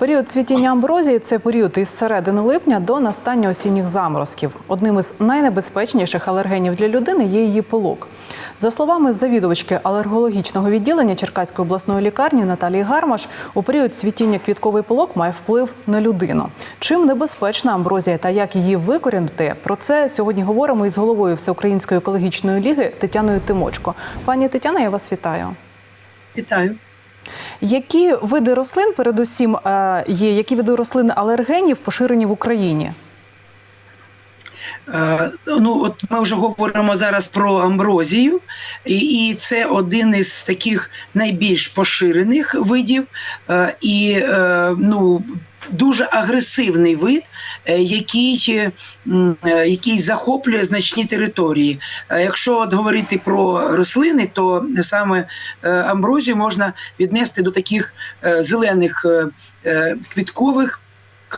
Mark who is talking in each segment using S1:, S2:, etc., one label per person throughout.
S1: Період цвітіння амброзії це період із середини липня до настання осінніх заморозків. Одним із найнебезпечніших алергенів для людини є її пилок. За словами завідувачки алергологічного відділення Черкаської обласної лікарні Наталії Гармаш, у період цвітіння квітковий пилок має вплив на людину. Чим небезпечна амброзія та як її викорінити? Про це сьогодні говоримо із головою Всеукраїнської екологічної ліги Тетяною Тимочко. Пані Тетяна, я вас вітаю.
S2: Вітаю.
S1: Які види рослин, передусім, е, є, які види рослин алергенів поширені в Україні?
S2: Е, Ну, от ми вже говоримо зараз про амброзію, і, і це один із таких найбільш поширених видів, е, і ну. Дуже агресивний вид, е, який, е, е, який захоплює значні території. Якщо от говорити про рослини, то саме амброзію можна віднести до таких зелених квіткових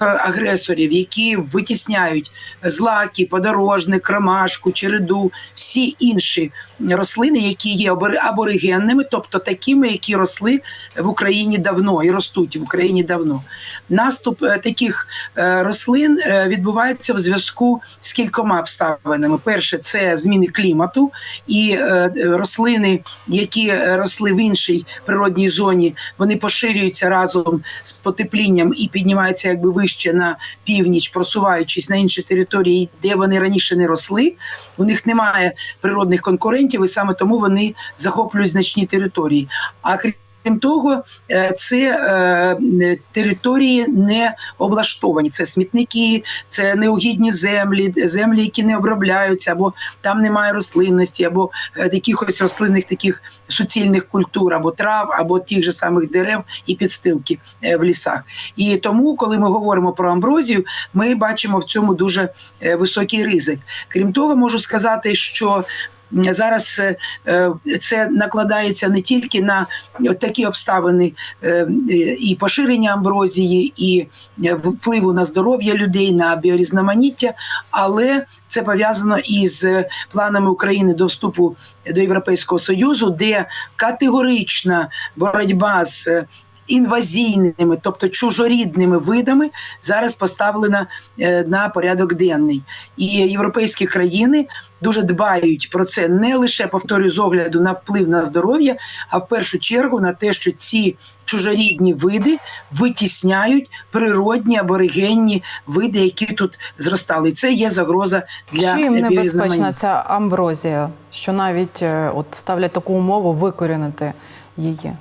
S2: агресорів, які витісняють злаки, подорожник, ромашку, череду, всі інші рослини, які є абори- аборигенними, тобто такими, які росли в Україні давно і ростуть в Україні давно. Наступ е, таких е, рослин е, відбувається в зв'язку з кількома обставинами. Перше, це зміни клімату, і е, рослини, які е, росли в іншій природній зоні, вони поширюються разом з потеплінням і піднімаються якби вище на північ, просуваючись на інші території, де вони раніше не росли. У них немає природних конкурентів, і саме тому вони захоплюють значні території. А крім Крім того, е, це е, території не облаштовані. Це смітники, це неугідні землі, землі, які не обробляються, або там немає рослинності, або е, якихось рослинних таких суцільних культур, або трав, або тих же самих дерев і підстилки в лісах. І тому, коли ми говоримо про амброзію, ми бачимо в цьому дуже високий ризик. Крім того, можу сказати, що Зараз е, е, це накладається не тільки на такі обставини е, і поширення амброзії, і впливу на здоров'я людей, на біорізноманіття, але це пов'язано із планами України до вступу до Європейського Союзу, де категорична боротьба з інвазійними, тобто чужорідними видами, зараз поставлена е, на порядок денний. І європейські країни дуже дбають про це не лише повторюю з огляду на вплив на здоров'я, а в першу чергу на те, що ці чужорідні види витісняють природні аборигенні види, які тут зростали. І це є загроза для
S1: Чим небезпечна ця амброзія, що навіть е, от ставлять таку умову викорінити її?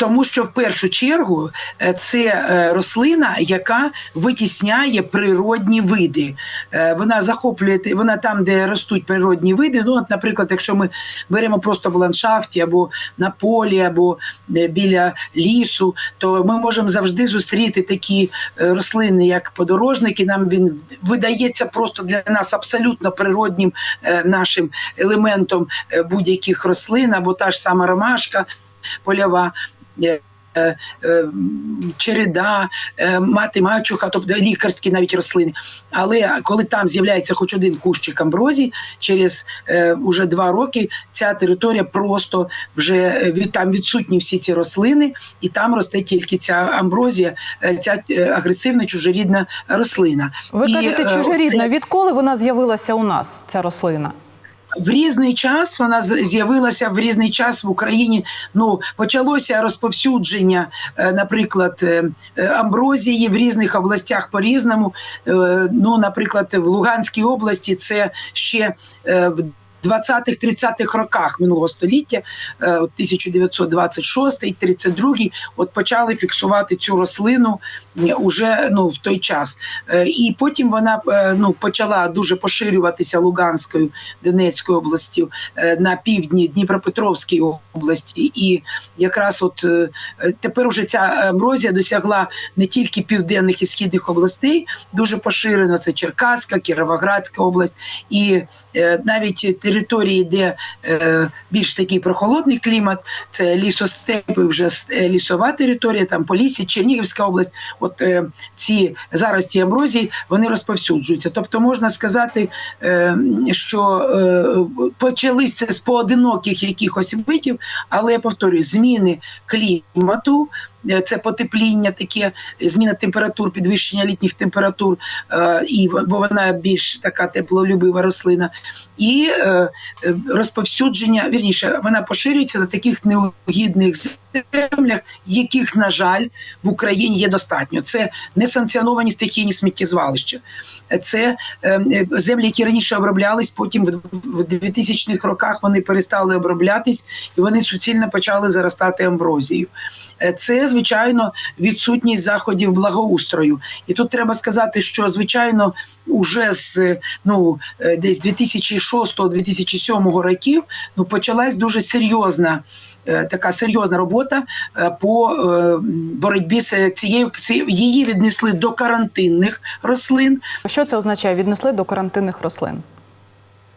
S2: Тому що в першу чергу е, це е, рослина, яка витісняє природні види. Е, Вона захоплює вона там, де ростуть природні види. Ну, от, наприклад, якщо ми беремо просто в ландшафті або на полі, або біля лісу, то ми можемо завжди зустріти такі рослини, як подорожники. Нам він видається просто для нас абсолютно природнім нашим елементом будь-яких рослин, або та ж сама ромашка польова. Е, е, Череда, е, мати мачуха, тобто лікарські навіть рослини. Але коли там з'являється хоч один кущик амброзії, через е, уже два роки ця територія просто вже від там відсутні всі ці рослини, і там росте тільки ця амброзія, ця агресивна чужорідна рослина.
S1: Ви
S2: І,
S1: кажете, чужорідна.
S2: це-
S1: Відколи вона з'явилася у нас, ця рослина?
S2: В різний час вона з'явилася в різний час в Україні. Ну почалося розповсюдження, е, наприклад, е, е, амброзії в різних областях по різному. Ну, наприклад, в Луганській області це ще в 20-30-х роках минулого століття, е, 1926-32, от почали фіксувати цю рослину е, уже ну в той час. Е, І потім вона е, ну почала дуже поширюватися Луганською Донецькою областю е, на півдні Дніпропетровській області. І якраз от е, тепер уже ця амброзія досягла не тільки південних і східних областей, дуже поширено це Черкаська, Кіровоградська область, і е, навіть території, де е, більш такий прохолодний клімат, це лісостепи, вже е, лісова територія, там Полісся, Чернігівська область. От е, ці зараз ці амброзії вони розповсюджуються. Тобто можна сказати, е, що е, почалися з поодиноких якихось видів, але я повторюю, зміни клімату, це потепління, таке зміна температур, підвищення літніх температур, е, і бо вона більш така теплолюбива рослина, і е, е, розповсюдження, вірніше, вона поширюється на таких неугідних землях, яких, на жаль, в Україні є достатньо. Це несанкціоновані стихійні сміттєзвалища, це е, е, землі, які раніше оброблялись, потім в- в 2000-х роках вони перестали оброблятись і вони суцільно почали заростати амброзією. Е, Це, звичайно, відсутність заходів благоустрою. І тут треба сказати, що звичайно, уже з ну е, десь 2006-2007 років ну почалась дуже серйозна е, така серйозна робота е, по боротьбі з цією її віднесли до карантинних рослин.
S1: Що це означає? Віднесли до карантинних рослин.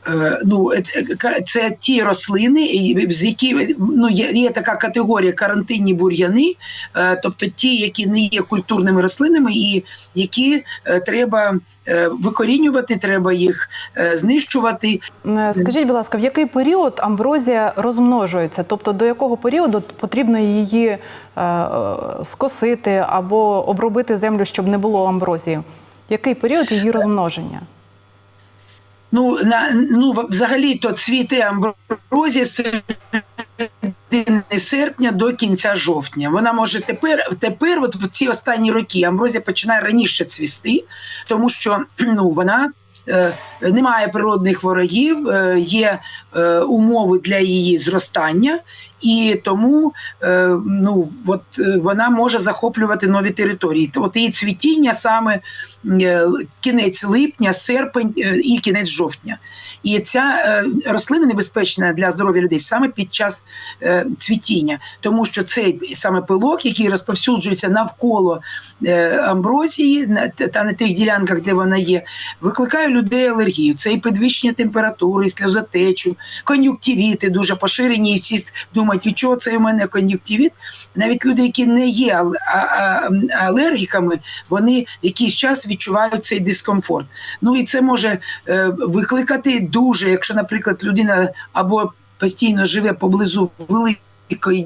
S2: Е, Ну, е, е, це ті рослини, з які ну є, є така категорія карантинні бур'яни, тобто ті, які не є культурними рослинами, і які треба викорінювати, треба їх знищувати.
S1: Скажіть, будь ласка, в який період амброзія розмножується? Тобто до якого періоду потрібно її скосити або обробити землю, щоб не було амброзії? Який період її розмноження?
S2: Ну, на, ну взагалі то цвіти амброзі середини серпня до кінця жовтня. Вона може тепер, тепер, от в ці останні роки, амброзія починає раніше цвісти, тому що ну, вона. Е, Немає природних ворогів, е, є е, умови для її зростання, і тому ну, от, вона може захоплювати нові території. От її цвітіння саме кінець липня, серпень і кінець жовтня. І ця е, рослина небезпечна для здоров'я людей саме під час е, цвітіння, тому що цей саме пилок, який розповсюджується навколо е, амброзії на- та на тих ділянках, де вона є, викликає людей алергію. Це і підвищення температури, і сльозотечу, кон'юктивіти дуже поширені, і всі думають, від чого це у мене кон'юктивіт. Навіть люди, які не є алергіками, вони якийсь час відчувають цей дискомфорт. Ну і це може викликати дуже, якщо, наприклад, людина або постійно живе поблизу великої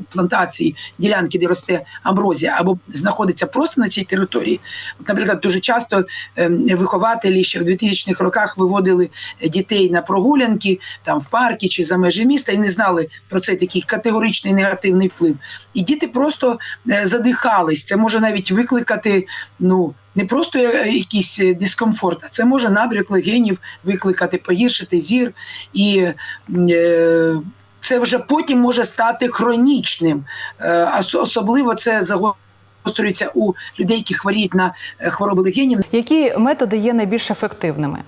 S2: плантації ділянки, де росте амброзія, або знаходиться просто на цій території. Наприклад, дуже часто е, вихователі ще в 2000-х роках виводили дітей на прогулянки там в парки чи за межі міста і не знали про цей такий категоричний негативний вплив. І діти просто е, задихались. Це може навіть викликати ну. Не просто е, якийсь е, дискомфорт, а це може набряк легенів викликати, погіршити зір, і е, це вже потім може стати хронічним. Е, особливо це загострюється у людей, які хворіють на е, хвороби легенів.
S1: Які методи є найбільш ефективними?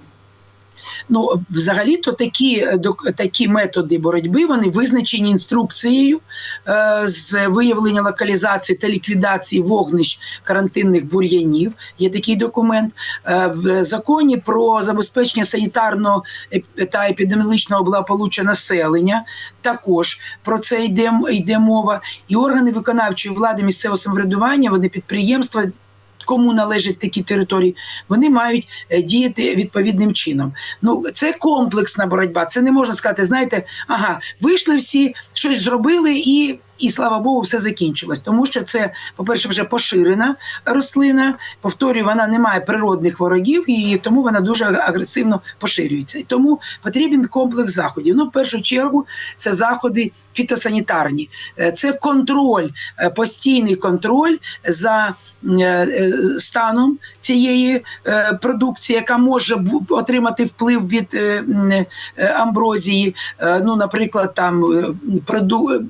S2: Ну, взагалі-то такі, е, такі методи боротьби вони визначені інструкцією е, з виявлення локалізації та ліквідації вогнищ карантинних бур'янів. Є такий документ. Е, в законі про забезпечення санітарного та епідеміологічного благополуччя населення. Також про це йде, йде мова. І органи виконавчої влади місцевого самоврядування, вони підприємства. Кому належать такі території, вони мають е, діяти відповідним чином. Ну це комплексна боротьба. Це не можна сказати. Знаєте, ага, вийшли всі, щось зробили і. І слава Богу, все закінчилось, тому що це, по-перше, вже поширена рослина. Повторюю, вона не має природних ворогів, і тому вона дуже агресивно поширюється. І тому потрібен комплекс заходів. Ну, в першу чергу, це заходи фітосанітарні, Е, це контроль, е, постійний контроль за е, станом цієї продукції, яка може отримати вплив від амброзії. Ну, наприклад, там проду-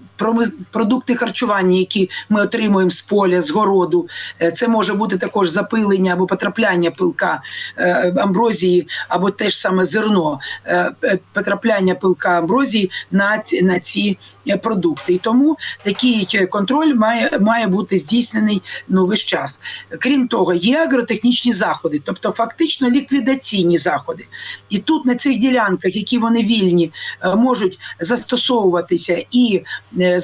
S2: продукти харчування, які ми отримуємо з поля, з городу. Е, Це може бути також запилення або потрапляння пилка е, амброзії, або те ж саме зерно, е, потрапляння пилка амброзії на, на ці продукти. І тому такий контроль має, має бути здійснений ну, весь час. Крім того, є агротехнічні заходи, тобто фактично ліквідаційні заходи. І тут на цих ділянках, які вони вільні, можуть застосовуватися і е,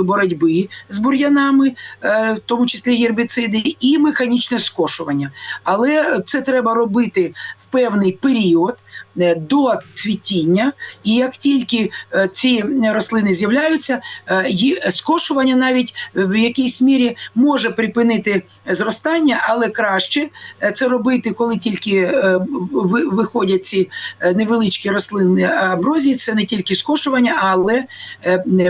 S2: засоби боротьби з бур'янами, е, в тому числі гербіциди, і механічне скошування. Але це треба робити в певний період. Е, До цвітіння, і як тільки е, ці рослини з'являються, е, скошування навіть в якійсь мірі може припинити зростання, але краще це робити, коли тільки ви- виходять ці невеличкі рослини амброзії. Це не тільки скошування, але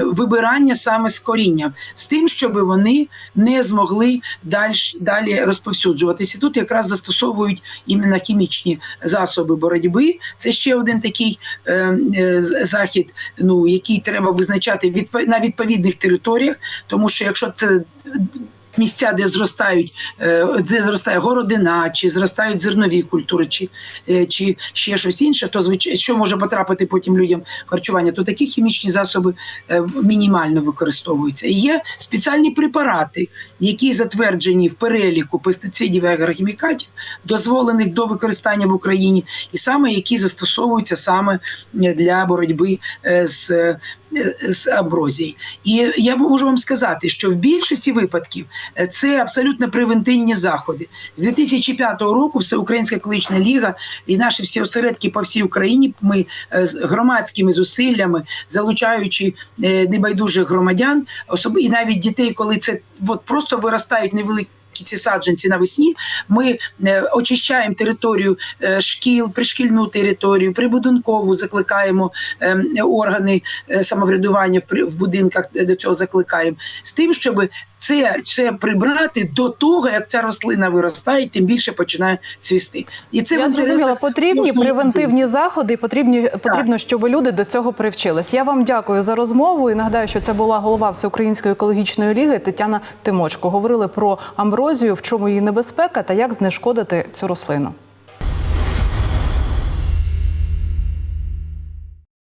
S2: вибирання саме з корінням, з тим, щоб вони не змогли далі, далі розповсюджуватися. Тут якраз застосовують іменно хімічні засоби боротьби. Це ще один такий е, е, захід, ну який треба визначати відпо- на відповідних територіях, тому що якщо це місця, де зростають, е, де зростає городина, чи зростають зернові культури, чи, е, чи ще щось інше, то звичайно, що може потрапити потім людям харчування, то такі хімічні засоби е, мінімально використовуються. І є спеціальні препарати, які затверджені в переліку пестицидів і агрохімікатів, дозволених до використання в Україні, і саме які застосовуються саме для боротьби з. Е, З амброзією. І я можу вам сказати, що в більшості випадків е, це абсолютно превентивні заходи. З 2005 року Всеукраїнська екологічна ліга і наші всі осередки по всій Україні. Ми е, з громадськими зусиллями, залучаючи небайдужих громадян, особ... і навіть дітей, коли це от просто виростають невеликі. Ці саджанці навесні. Ми е, очищаємо територію е, шкіл, пришкільну територію, прибудинкову закликаємо е, органи е, самоврядування в, будинках до цього закликаємо. З тим, щоб це, це прибрати до того, як ця рослина виростає, тим більше починає цвісти. І це
S1: Я зрозуміла, потрібні превентивні заходи, і потрібні потрібно, щоб люди до цього привчились. Я вам дякую за розмову і нагадаю, що це була голова Всеукраїнської екологічної ліги Тетяна Тимочко. Говорили про амброзію, в чому її небезпека та як знешкодити цю рослину.